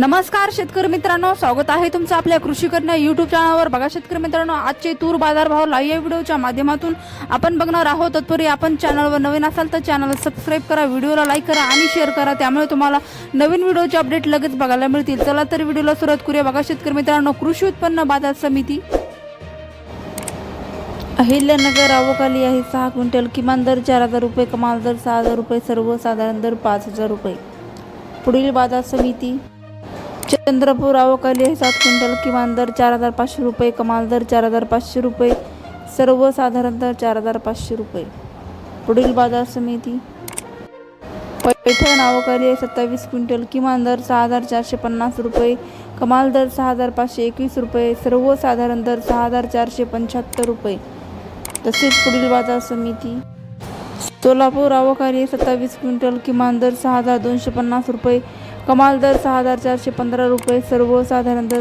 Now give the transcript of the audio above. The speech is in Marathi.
नमस्कार शेतकरी मित्रांनो. स्वागत आहे तुमचं आपल्या कृषी करणं युट्यूब चॅनलवर बघा शेतकरी मित्रांनो आजचे तूर बाजारभाव लाईव्ह व्हिडिओच्या माध्यमातून आपण बघणार आहोत. तत्पूर्वी आपण चॅनलवर नवीन असाल तर चॅनलला सबस्क्राईब करा व्हिडिओला लाईक करा आणि शेअर करा. त्यामुळे तुम्हाला नवीन व्हिडिओचे अपडेट लगेच बघायला मिळतील. चला तर व्हिडिओला सुरुवात करूया. बघा शेतकरी मित्रांनो कृषी उत्पन्न बाजार समिती अहिल्यानगर आवकाली आहे. सहा क्विंटल किमान दर चार हजार रुपये कमाल दर सहा हजार रुपये सर्वसाधारण दर पाच हजार रुपये. पुढील बाजार समिती चंद्रपूर आवकाली आहे सात क्विंटल किमान दर चार हजार पाचशे रुपये कमाल दर चार हजार पाचशे रुपये सर्वसाधारण दर चार हजार पाचशे रुपये. पुढील बाजार समिती. पैठण आवकाली आहे सत्तावीस क्विंटल किमान दर सहा हजार चारशे पन्नास रुपये कमाल दर सहा हजार पाचशे एकवीस रुपये सर्वसाधारण दर सहा हजार चारशे पंच्याहत्तर रुपये. तसेच पुढील बाजार समिती. सोलापूर आवकारी सत्तावीस क्विंटल किमान दर सहा हजार दोनशे पन्नास रुपये कमाल दर सहा हजार चारशे पंधरा रुपये सर्वसाधारण दर